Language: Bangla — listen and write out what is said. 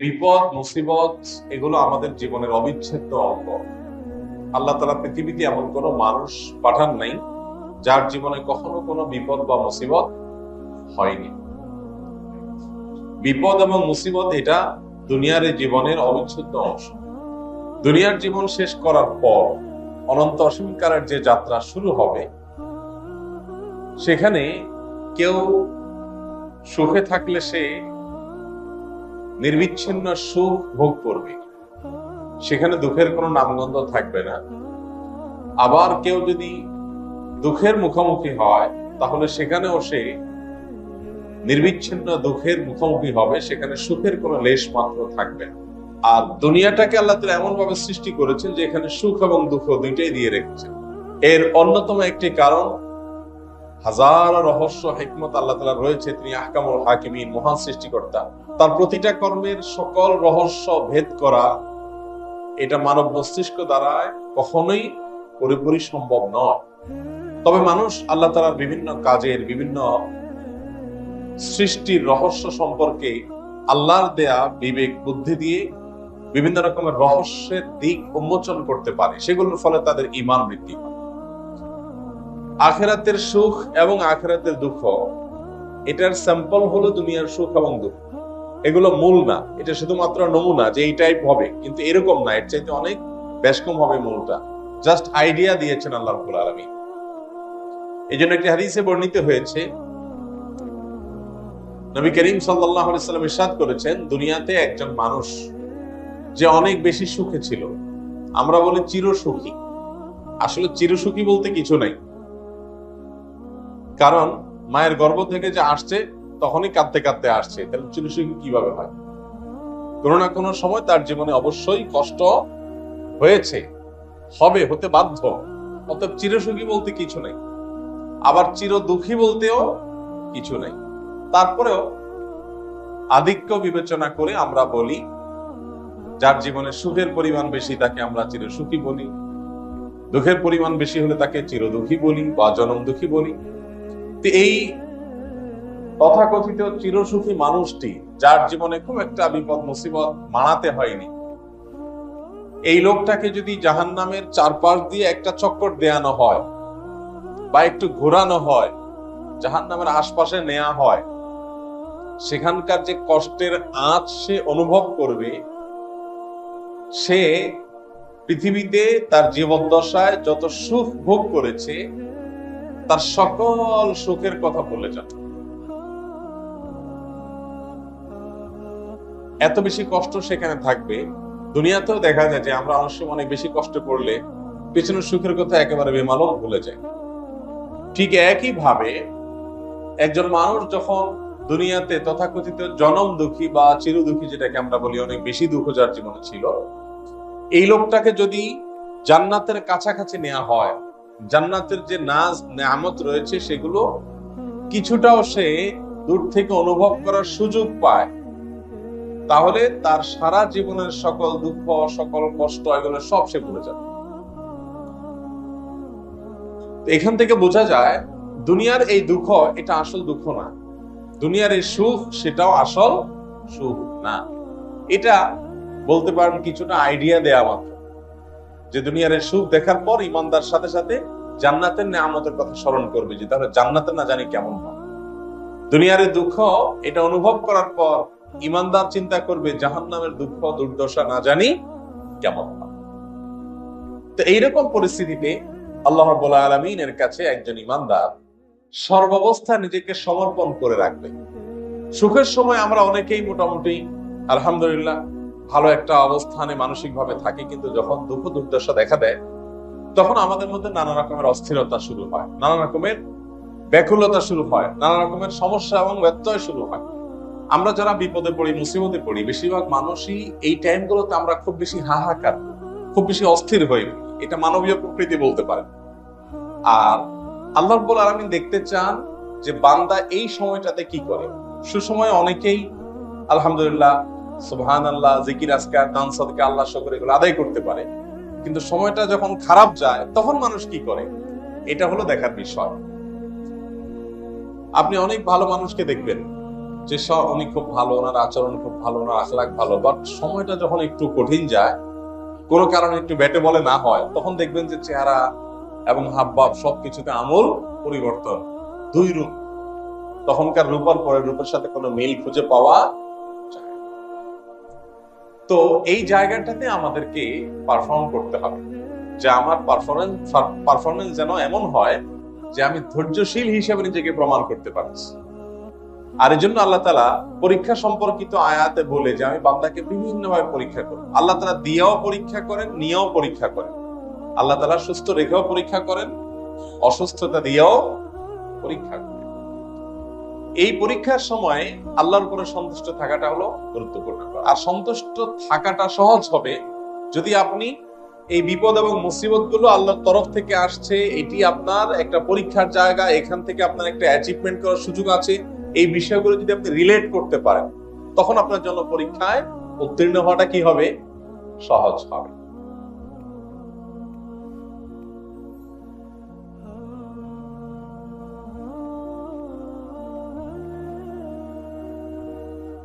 বিপদ, মুসিবত, এগুলো আমাদের জীবনের অবিচ্ছেদ্য অঙ্গ। আল্লাহ তালা পৃথিবীতে এমন কোনো মানুষ পাঠান নাই, যার জীবনে কখনো কোনো বিপদ বা মুসিবত হয়নি। বিপদ এবং মুসিবত এটা দুনিয়ার জীবনের অবিচ্ছেদ্য অংশ। দুনিয়ার জীবন শেষ করার পর অনন্ত অসীমকারের যে যাত্রা শুরু হবে, সেখানে কেউ সুখে থাকলে সে নির্বিচ্ছিন্ন সুখ ভোগ করবে। সেখানে দুঃখের কোনো নামগন্ধ থাকবে না। আবার কেউ যদি দুঃখের মুখোমুখি হয়, তাহলে সেখানেও সে নির্বিচ্ছিন্ন দুঃখের মুখোমুখি হবে, সেখানে সুখের কোনো লেশ মাত্র থাকবে না। আর দুনিয়াটাকে আল্লাহ তালা এমন ভাবে সৃষ্টি করেছেন যে এখানে সুখ এবং দুঃখ দুইটাই দিয়ে রেখেছেন। এর অন্যতম একটি কারণ হাজার রহস্য, হেকমত আল্লাহ তালা রয়েছে। তিনি আহকামুল হাকিমিন, মহান সৃষ্টিকর্তা। তার প্রতিটা কর্মের সকল রহস্য ভেদ করা, এটা মানব মস্তিষ্ক দ্বারা কখনোই পুরোপুরি সম্ভব নয়। তবে মানুষ আল্লাহ তালার বিভিন্ন কাজের, বিভিন্ন সৃষ্টির রহস্য সম্পর্কে আল্লাহর দেয়া বিবেক, বুদ্ধি দিয়ে বিভিন্ন রকমের রহস্যের দিক উন্মোচন করতে পারে। সেগুলোর ফলে তাদের ইমান বৃদ্ধি হয় আখেরাতের সুখ এবং আখেরাতের দুঃখ। এটার স্যাম্পল হলো দুনিয়ার সুখ এবং দুঃখ। এগুলো মূল না, এটা শুধুমাত্র নমুনা যে এই টাইপ হবে, কিন্তু এরকম না, এর চাইতে অনেক বেশ কম হবে মূলটা। জাস্ট আইডিয়া দিয়েছেন আল্লাহ রবুল আলমী এই জন্য একটি হাদিসে বর্ণিত হয়েছে, নবী করিম সাল্লাহ সাল্লাম ইরশাদ করেছেন, দুনিয়াতে একজন মানুষ, যে অনেক বেশি সুখে ছিল। আমরা বলি চিরসুখী। আসলে চিরসুখী বলতে কিছু নাই। কারণ মায়ের গর্ভ থেকে যে আসছে, তখনই কাঁদতে কাঁদতে আসছে। তাহলে চিরসুখী কীভাবে হয়? কোনো না কোনো সময় তার জীবনে অবশ্যই কষ্ট হয়েছে, হবে, হতে বাধ্য। অতএব চিরসুখী বলতে কিছু নেই। আবার চির দুঃখী বলতেও কিছু নেই। তারপরেও আধিক্য বিবেচনা করে আমরা বলি, যার জীবনে সুখের পরিমাণ বেশি তাকে আমরা চির সুখী বলি, দুঃখের পরিমাণ বেশি হলে তাকে চিরদুখী বলি বা জনম দুঃখী বলি। এই তথাকথিত চিরসুখী মানুষটি, যার জীবনে খুব একটা বিপদ মুসিবত মানাতে হয়নি। এই লোকটাকে যদি জাহান নামের চারপাশ দিয়ে একটা চক্কর দেয়ানো হয় বা একটু ঘোরানো হয় জাহান নামের আশপাশে নেওয়া হয়, সেখানকার যে কষ্টের আঁচ সে অনুভব করবে, সে পৃথিবীতে তার জীবন দশায় যত সুখ ভোগ করেছে তার সকল সুখের কথা বলে যান। এত বেশি কষ্ট সেখানে থাকবে, দুনিয়াতেও দেখা যায় যে আমরা অনেক সময় অনেক বেশি কষ্ট করলে পেছনের সুখের কথা একেবারে বেমালম ভুলে যায়। ঠিক একই ভাবে একজন মানুষ যখন দুনিয়াতে তথাকথিত জনম দুঃখী বা চির দুঃখী যেটাকে আমরা বলি, অনেক বেশি দুঃখ যার জীবনে ছিল, এই লোকটাকে যদি জান্নাতের কাছাকাছি নেওয়া হয় জান্নাতের যে নাজ নামত রয়েছে, সেগুলো কিছুটাও সে দূর থেকে অনুভব করার সুযোগ পায়। তাহলে তার সারা জীবনের সকল দুঃখ সকল কষ্ট এগুলো সব সে ভুলে যাবে। এখান থেকে বোঝা যায়, দুনিয়ার এই দুঃখ, এটা আসল দুঃখ না। দুনিয়ার এই সুখ, সেটাও আসল সুখ না। এটা বলতে পারেন কিছুটা আইডিয়া দেয়া মাত্র। যে দুনিয়ার এই সুখ দেখার পর ইমানদার সাথে সাথে জান্নাতের নেয়ামতের কথা স্মরণ করবে যে, তাহলে জান্নাতের না জানি কেমন হয়? দুনিয়ার দুঃখ এটা অনুভব করার পর ইমানদার চিন্তা করবে জাহান নামের দুঃখ, দুর্দশা না জানি কেমন তো এইরকম পরিস্থিতিতে আল্লাহ আলমিনের কাছে একজন ইমানদার সর্বাবস্থা নিজেকে সমর্পণ করে রাখবে। সুখের সময় আমরা অনেকেই মোটামুটি, আলহামদুলিল্লাহ ভালো একটা অবস্থানে মানসিক ভাবে থাকি, কিন্তু যখন দুঃখ দুর্দশা দেখা দেয়, তখন আমাদের মধ্যে নানা রকমের অস্থিরতা শুরু হয়, নানা রকমের ব্যাকুলতা শুরু হয়, নানা রকমের সমস্যা এবং ব্যত্যয় শুরু হয়। আমরা যারা বিপদে পড়ি, মুসিবতে পড়ি, বেশিরভাগ মানুষই এই টাইমগুলোতে আমরা খুব বেশি হাহাকার, খুব বেশি অস্থির পড়ি এটা মানবীয় প্রকৃতি বলতে পারেন আর আল্লাহ রব্বুল আলমিন দেখতে চান যে বান্দা এই সময়টাতে কি করে। সুসময় অনেকেই আলহামদুলিল্লাহ আল্লাহ জিকির আল্লাহ এগুলো আদায় করতে পারে। কিন্তু সময়টা যখন খারাপ যায়, তখন মানুষ কি করে? এটা হলো দেখার বিষয়। আপনি অনেক ভালো মানুষকে দেখবেন, যে স- উনি খুব ভালো, ওনার আচরণ খুব ভালো, ওনার আখলাখ ভালো বাট সময়টা যখন একটু কঠিন যায়, কোনো কারণে একটু ব্যাটে বলে না হয়, তখন দেখবেন যে চেহারা এবং হাবভাব সবকিছুতে আমল পরিবর্তন। দুই রূপ। তখনকার রূপার পরের রূপের সাথে কোনো মিল খুঁজে পাওয়া। তো এই জায়গাটাতে আমাদেরকে পারফর্ম করতে হবে। যে আমার পারফরমেন্স পারফরমেন্স যেন এমন হয় যে আমি ধৈর্যশীল হিসেবে নিজেকে প্রমাণ করতে পারছি। আর এই জন্য আল্লাহ তালা পরীক্ষা সম্পর্কিত আয়াতে বলে যে আমি বান্দাকে বিভিন্ন ভাবে পরীক্ষা করি। আল্লাহ তালা দিয়েও পরীক্ষা করেন, নিয়েও পরীক্ষা করেন। আল্লাহ তালা সুস্থ রেখেও পরীক্ষা করেন, অসুস্থতা দিয়েও পরীক্ষা করেন। এই পরীক্ষার সময় আল্লাহর উপরে সন্তুষ্ট থাকাটা হলো গুরুত্বপূর্ণ। আর সন্তুষ্ট থাকাটা সহজ হবে যদি আপনি এই বিপদ এবং মুসিবতগুলো আল্লাহর তরফ থেকে আসছে, এটি আপনার একটা পরীক্ষার জায়গা, এখান থেকে আপনার একটা অ্যাচিভমেন্ট করার সুযোগ আছে, এই বিষয়গুলো যদি আপনি রিলেট করতে পারেন, তখন আপনার জন্য পরীক্ষায় উত্তীর্ণ হওয়াটা কি হবে? সহজ হবে।